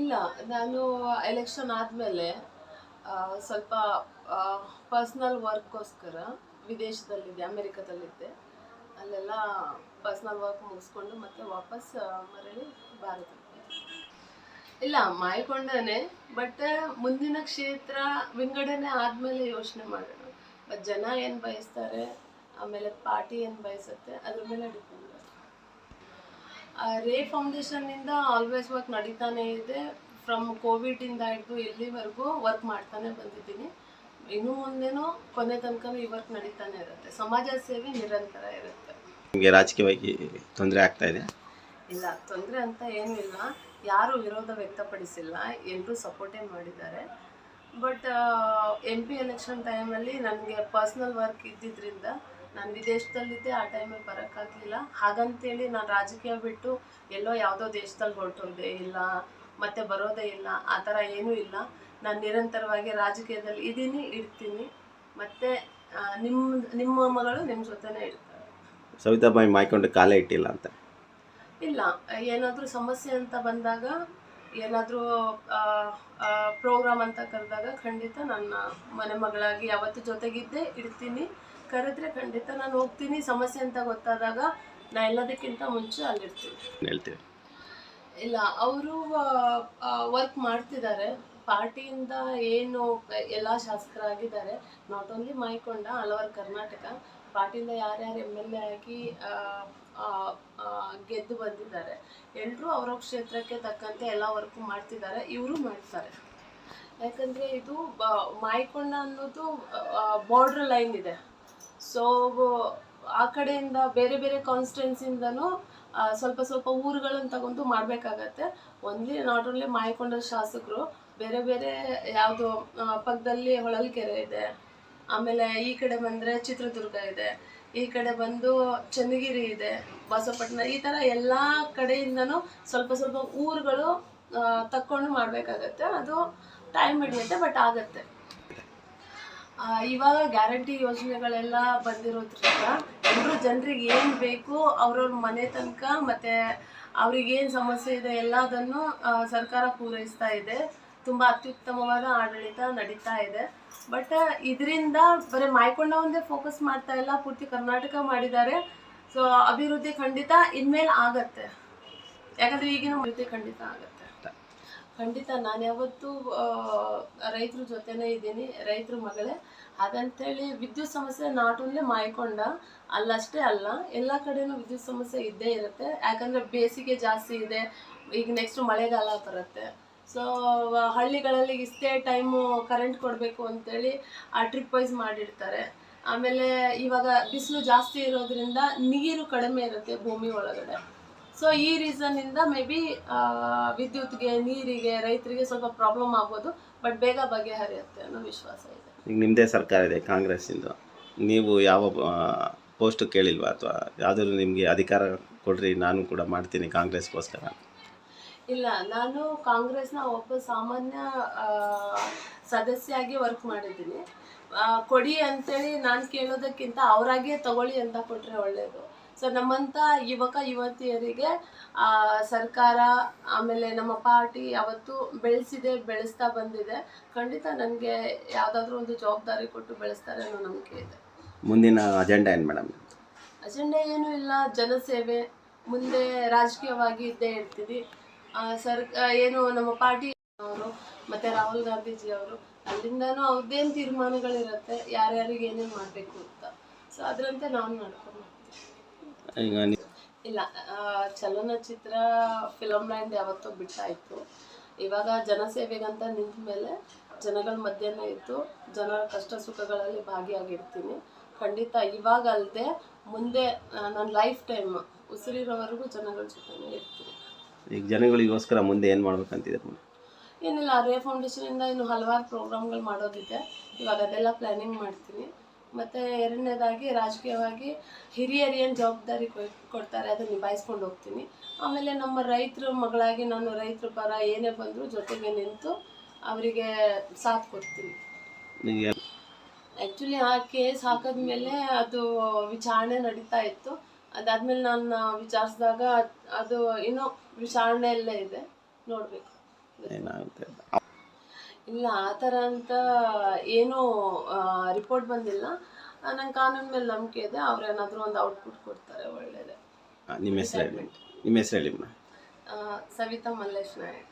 ಇಲ್ಲ, ನಾನು ಎಲೆಕ್ಷನ್ ಆದಮೇಲೆ ಸ್ವಲ್ಪ ಪರ್ಸ್ನಲ್ ವರ್ಕ್ಗೋಸ್ಕರ ವಿದೇಶದಲ್ಲಿದ್ದೆ, ಅಮೆರಿಕದಲ್ಲಿದ್ದೆ ಅಲ್ಲೆಲ್ಲ ಪರ್ಸ್ನಲ್ ವರ್ಕ್ ಮುಗಿಸ್ಕೊಂಡು ಮತ್ತೆ ವಾಪಸ್ ಮರಳಿ ಭಾರತಕ್ಕೆ. ಇಲ್ಲ ಮಾಡಿಕೊಂಡೇ ಬಟ್ ಮುಂದಿನ ಕ್ಷೇತ್ರ ವಿಂಗಡಣೆ ಆದಮೇಲೆ ಯೋಚನೆ ಮಾಡೋಣ ಜನ ಏನು ಬಯಸ್ತಾರೆ, ಆಮೇಲೆ ಪಾರ್ಟಿ ಏನು ಬಯಸುತ್ತೆ, ಅದ್ರ ಮೇಲೆ ಡಿಪೆಂಡ್ ರೇ ಫೌಂಡೇಶನ್ನಿಂದ ಆಲ್ವೇಸ್ ವರ್ಕ್ ನಡೀತಾನೆ ಇದೆ. ಫ್ರಮ್ ಕೋವಿಡಿಂದ ಹಿಡಿದು ಎಲ್ಲಿವರೆಗೂ ವರ್ಕ್ ಮಾಡ್ತಾನೆ ಬಂದಿದ್ದೀನಿ. ಇನ್ನು ಮುಂದೆನೂ ಕೊನೆ ತನಕ ಈ ವರ್ಕ್ ನಡೀತಾನೆ ಇರುತ್ತೆ. ಸಮಾಜ ಸೇವೆ ನಿರಂತರ ಇರುತ್ತೆ. ನಿಮಗೆ ರಾಜಕೀಯವಾಗಿ ತೊಂದರೆ ಆಗ್ತಾ ಇದೆ? ಇಲ್ಲ ತೊಂದರೆ ಅಂತ ಏನೂ ಇಲ್ಲ. ಯಾರು ವಿರೋಧ ವ್ಯಕ್ತಪಡಿಸಿಲ್ಲ. ಎಲ್ಲರೂ ಸಪೋರ್ಟೇ ಮಾಡಿದ್ದಾರೆ. ಬಟ್ ಎಂ ಪಿ ಎಲೆಕ್ಷನ್ ಟೈಮಲ್ಲಿ ನನಗೆ ಪರ್ಸ್ನಲ್ ವರ್ಕ್ ಇದ್ದಿದ್ದರಿಂದ ನಾನು ವಿದೇಶದಲ್ಲಿದ್ದೆ ಆ ಟೈಮಲ್ಲಿ ಬರೋಕ್ಕಾಗಲಿಲ್ಲ. ಹಾಗಂತೇಳಿ ನಾನು ರಾಜಕೀಯ ಬಿಟ್ಟು ಎಲ್ಲೋ ಯಾವುದೋ ದೇಶದಲ್ಲಿ ಹೊರಟೋದೆ ಇಲ್ಲ ಮತ್ತೆ ಬರೋದೇ ಇಲ್ಲ ಆ ಥರ ಏನೂ ಇಲ್ಲ. ನಾನು ನಿರಂತರವಾಗಿ ರಾಜಕೀಯದಲ್ಲಿ ಇದ್ದೀನಿ ಇರ್ತೀನಿ. ಮತ್ತು ನಿಮ್ಮ ನಿಮ್ಮ ಮಗಳು ನಿಮ್ಮ ಜೊತೆನೇ ಇರ್ತಾರೆ. ಸವಿತಾಬಾಯಿ ಮಾಯ್ಕೊಂಡು ಕಾಲೇ ಇಟ್ಟಿಲ್ಲ ಅಂತ? ಇಲ್ಲ ಏನಾದರೂ ಸಮಸ್ಯೆ ಅಂತ ಬಂದಾಗ ಏನಾದರೂ ಪ್ರೋಗ್ರಾಮ್ ಅಂತ ಕರೆದಾಗ ಖಂಡಿತ ನನ್ನ ಮನೆ ಮಗಳಾಗಿ ಯಾವತ್ತು ಜೊತೆಗಿದ್ದೆ ಇರ್ತೀನಿ. ಕರೆದ್ರೆ ಖಂಡಿತ ನಾನು ಹೋಗ್ತೀನಿ. ಸಮಸ್ಯೆ ಅಂತ ಗೊತ್ತಾದಾಗ ನಾ ಎಲ್ಲದಕ್ಕಿಂತ ಮುಂಚೆ ಅಲ್ಲಿರ್ತೀನಿ. ಹೇಳ್ತೀವಿ. ಇಲ್ಲ ಅವರು ವರ್ಕ್ ಮಾಡ್ತಿದ್ದಾರೆ. ಪಾರ್ಟಿಯಿಂದ ಏನು ಎಲ್ಲ ಶಾಸಕರಾಗಿದ್ದಾರೆ. ನಾಟ್ ಓನ್ಲಿ ಮಾಯ್ಕೊಂಡ ಹಲವಾರು ಕರ್ನಾಟಕ ಪಾರ್ಟಿಯಿಂದ ಯಾರ್ಯಾರು ಎಂ ಎಲ್ ಎ ಆಗಿ ಗೆದ್ದು ಬಂದಿದ್ದಾರೆ. ಎಲ್ಲರೂ ಅವರ ಕ್ಷೇತ್ರಕ್ಕೆ ತಕ್ಕಂತೆ ಎಲ್ಲ ವರ್ಕ್ ಮಾಡ್ತಿದ್ದಾರೆ. ಇವರು ಮಾಡ್ತಾರೆ. ಯಾಕಂದರೆ ಇದು ಬ ಮಾಯ್ಕೊಂಡ ಅನ್ನೋದು ಬಾರ್ಡ್ರ್ ಲೈನ್ ಇದೆ. ಸೊ ಆ ಕಡೆಯಿಂದ ಬೇರೆ ಬೇರೆ ಕಾನ್ಸ್ಟೆನ್ಸಿಂದನೂ ಸ್ವಲ್ಪ ಸ್ವಲ್ಪ ಊರುಗಳನ್ನು ತಗೊಂಡು ಮಾಡಬೇಕಾಗತ್ತೆ. ಒನ್ಲಿ ನಾಟ್ ಓನ್ಲಿ ಮಾಯಕೊಂಡ ಶಾಸಕರು, ಬೇರೆ ಬೇರೆ ಯಾವುದು ಪಕ್ಕದಲ್ಲಿ ಹೊಳಲ್ಕೆರೆ ಇದೆ. ಆಮೇಲೆ ಈ ಕಡೆ ಬಂದರೆ ಚಿತ್ರದುರ್ಗ ಇದೆ. ಈ ಕಡೆ ಬಂದು ಚನ್ನಗಿರಿ ಇದೆ ಬಸವಪಟ್ಟಣ ಈ ಥರ ಎಲ್ಲ ಕಡೆಯಿಂದನೂ ಸ್ವಲ್ಪ ಸ್ವಲ್ಪ ಊರುಗಳು ತಕ್ಕೊಂಡು ಮಾಡಬೇಕಾಗತ್ತೆ. ಅದು ಟೈಮ್ ಹಿಡಿಯುತ್ತೆ ಬಟ್ ಆಗತ್ತೆ. ಇವಾಗ ಗ್ಯಾರಂಟಿ ಯೋಜನೆಗಳೆಲ್ಲ ಬಂದಿರೋದ್ರಿಂದ ಎಲ್ಲರೂ ಜನರಿಗೆ ಏನು ಬೇಕು ಅವ್ರವ್ರ ಮನೆ ತನಕ ಮತ್ತು ಅವ್ರಿಗೆ ಏನು ಸಮಸ್ಯೆ ಇದೆ ಎಲ್ಲದನ್ನು ಸರ್ಕಾರ ಪೂರೈಸ್ತಾ ಇದೆ. ತುಂಬ ಅತ್ಯುತ್ತಮವಾದ ಆಡಳಿತ ನಡೀತಾ ಇದೆ. ಬಟ್ ಇದರಿಂದ ಬರೀ ಮಾಯ್ಕೊಂಡ ಒಂದೇ ಫೋಕಸ್ ಮಾಡ್ತಾ ಇಲ್ಲ, ಪೂರ್ತಿ ಕರ್ನಾಟಕ ಮಾಡಿದ್ದಾರೆ. ಸೊ ಅಭಿವೃದ್ಧಿ ಖಂಡಿತ ಇನ್ಮೇಲೆ ಆಗತ್ತೆ. ಯಾಕಂದ್ರೆ ಈಗಿನ ಅಭಿವೃದ್ಧಿ ಖಂಡಿತ ಆಗತ್ತೆ. ಖಂಡಿತ, ನಾನು ಯಾವತ್ತೂ ರೈತರ ಜೊತೆನೇ ಇದ್ದೀನಿ, ರೈತರ ಮಗಳೇ. ಅದಂತೇಳಿ ವಿದ್ಯುತ್ ಸಮಸ್ಯೆ ನಾಟ್ ಓನ್ಲಿ ಮಾಯ್ಕೊಂಡ. ಅಲ್ಲಷ್ಟೇ ಅಲ್ಲ, ಎಲ್ಲ ಕಡೆನೂ ವಿದ್ಯುತ್ ಸಮಸ್ಯೆ ಇದ್ದೇ ಇರುತ್ತೆ. ಯಾಕಂದರೆ ಬೇಸಿಗೆ ಜಾಸ್ತಿ ಇದೆ, ಈಗ ನೆಕ್ಸ್ಟ್ ಮಳೆಗಾಲ ಬರುತ್ತೆ. ಸೊ ಹಳ್ಳಿಗಳಲ್ಲಿ ಇಷ್ಟೇ ಟೈಮು ಕರೆಂಟ್ ಕೊಡಬೇಕು ಅಂತೇಳಿ, ಆ ಟ್ರಿಪ್ ವೈಸ್ ಮಾಡಿರ್ತಾರೆ. ಆಮೇಲೆ ಇವಾಗ ಬಿಸಿಲು ಜಾಸ್ತಿ ಇರೋದ್ರಿಂದ ನೀರು ಕಡಿಮೆ ಇರುತ್ತೆ ಭೂಮಿ ಒಳಗಡೆ. ಸೊ ಈ ರೀಸನ್ನಿಂದ ಮೇ ಬಿ ವಿದ್ಯುತ್ಗೆ ನೀರಿಗೆ ರೈತರಿಗೆ ಸ್ವಲ್ಪ ಪ್ರಾಬ್ಲಮ್ ಆಗ್ಬೋದು ಬಟ್ ಬೇಗ ಬಗೆಹರಿಯುತ್ತೆ ಅನ್ನೋ ವಿಶ್ವಾಸ ಇದೆ. ಈಗ ನಿಮ್ಮದೇ ಸರ್ಕಾರ ಇದೆ ಕಾಂಗ್ರೆಸ್ಸಿಂದು ನೀವು ಯಾವ ಪೋಸ್ಟ್ ಕೇಳಿಲ್ವಾ ಅಥವಾ ಯಾವುದಾದ್ರು ನಿಮಗೆ ಅಧಿಕಾರ ಕೊಡ್ರಿ ನಾನು ಕೂಡ ಮಾಡ್ತೀನಿ ಕಾಂಗ್ರೆಸ್ಗೋಸ್ಕರ? ಇಲ್ಲ ನಾನು ಕಾಂಗ್ರೆಸ್ನ ಒಬ್ಬ ಸಾಮಾನ್ಯ ಸದಸ್ಯ ಸದಸ್ಯಾಗಿ ವರ್ಕ್ ಮಾಡಿದ್ದೀನಿ. ಕೊಡಿ ಅಂತೇಳಿ ನಾನು ಕೇಳೋದಕ್ಕಿಂತ ಅವರಾಗಿಯೇ ತಗೊಳ್ಳಿ ಅಂತ ಕೊಟ್ಟರೆ ಒಳ್ಳೆಯದು ಸೊ ನಮ್ಮಂಥ ಯುವಕ ಯುವತಿಯರಿಗೆ ಆ, ಸರ್ಕಾರ ಆಮೇಲೆ ನಮ್ಮ ಪಾರ್ಟಿ ಯಾವತ್ತು ಬೆಳೆಸಿದೆ ಬೆಳೆಸ್ತಾ ಬಂದಿದೆ. ಖಂಡಿತ ನನಗೆ ಯಾವುದಾದ್ರೂ ಒಂದು ಜವಾಬ್ದಾರಿ ಕೊಟ್ಟು ಬೆಳೆಸ್ತಾರೆ ಅನ್ನೋ ನಂಬಿಕೆ ಇದೆ. ಮುಂದಿನ ಅಜೆಂಡಾ ಏನು ಮೇಡಮ್ ಅಜೆಂಡಾ ಏನೂ ಇಲ್ಲ. ಜನಸೇವೆ. ಮುಂದೆ ರಾಜಕೀಯವಾಗಿ ಇದ್ದೇ ಇರ್ತೀವಿ. ಆ, ಸರ್ ಏನು ನಮ್ಮ ಪಾರ್ಟಿ ಅವರು ಮತ್ತು ರಾಹುಲ್ ಗಾಂಧೀಜಿ ಅವರು ಅಲ್ಲಿಂದನೂ ಅವ್ರದ್ದೇನು ತೀರ್ಮಾನಗಳಿರುತ್ತೆ ಯಾರ್ಯಾರಿಗೆ ಏನೇನು ಮಾಡಬೇಕು ಅಂತ. ಸೊ ಅದರಂತೆ ನಾನು ಹೋಗ್ತೀನಿ. ಈಗ ನೀ- ಇಲ್ಲ ಆ, ಚಲನಚಿತ್ರ ಫಿಲಮ್ ಲ್ಯಾಂಡ್ ಯಾವತ್ತೋ ಬಿಟ್ಟಾಯ್ತು. ಇವಾಗ ಜನಸೇವೆಗಂತ ನಿಂತ ಮೇಲೆ ಜನಗಳ ಮಧ್ಯೆನೇ ಇದ್ದು ಜನರ ಕಷ್ಟ ಸುಖಗಳಲ್ಲಿ ಭಾಗಿಯಾಗಿರ್ತೀನಿ. ಖಂಡಿತ ಇವಾಗ ಅಲ್ಲದೆ ಮುಂದೆ ನನ್ನ ಲೈಫ್ ಟೈಮ್ ಉಸಿರಿರೋವರೆಗೂ ಜನಗಳ ಜೊತೆನೇ ಇರ್ತೀನಿ. ಈಗ ಜನಗಳಿಗೋಸ್ಕರ ಮುಂದೆ ಏನು ಮಾಡ್ಬೇಕಂತಿದೆ ಮೇಡಮ್ ಏನಿಲ್ಲ ರೇ ಫೌಂಡೇಶನಿಂದ ಇನ್ನು ಹಲವಾರು ಪ್ರೋಗ್ರಾಮ್ಗಳು ಮಾಡೋದಿದೆ. ಇವಾಗ ಅದೆಲ್ಲ ಪ್ಲ್ಯಾನಿಂಗ್ ಮಾಡ್ತೀನಿ. ಮತ್ತು ಎರಡನೇದಾಗಿ ರಾಜಕೀಯವಾಗಿ ಹಿರಿಯರು ಏನು ಜವಾಬ್ದಾರಿ ಕೊಡ್ತಾರೆ ಅದನ್ನು ನಿಭಾಯಿಸ್ಕೊಂಡು ಹೋಗ್ತೀನಿ. ಆಮೇಲೆ ನಮ್ಮ ರೈತರ ಮಗಳಾಗಿ ನಾನು ರೈತರ ಪರ ಏನೇ ಬಂದರೂ ಜೊತೆಗೆ ನಿಂತು ಅವರಿಗೆ ಸಾಥ್ ಕೊಡ್ತೀನಿ. ಆ್ಯಕ್ಚುಲಿ ಆ ಕೇಸ್ ಹಾಕಿದ್ಮೇಲೆ ಅದು ವಿಚಾರಣೆ ನಡೀತಾ ಇತ್ತು. ಅದಾದ್ಮೇಲೆ ನಾನು ವಿಚಾರಿಸಿದಾಗ ಅದು ಇನ್ನೂ ವಿಚಾರಣೆಯಲ್ಲೇ ಇದೆ. ನೋಡಬೇಕು. ಇಲ್ಲ ಆ ಥರ ಅಂತ ಏನೂ ರಿಪೋರ್ಟ್ ಬಂದಿಲ್ಲ. ನಂಗೆ ಕಾನೂನು ಮೇಲೆ ನಂಬಿಕೆ ಇದೆ ಅವ್ರು ಏನಾದರೂ ಒಂದು ಔಟ್ಪುಟ್ ಕೊಡ್ತಾರೆ ಒಳ್ಳೆಯದೇ ನಿಮ್ಮ ಹೆಸರು ಹೇಳಿ. ನಿಮ್ಮ ಹೆಸರು ಹೇಳಿ. ಸವಿತಾ ಮಲ್ಲೇಶ್ ನಾಯಕ್.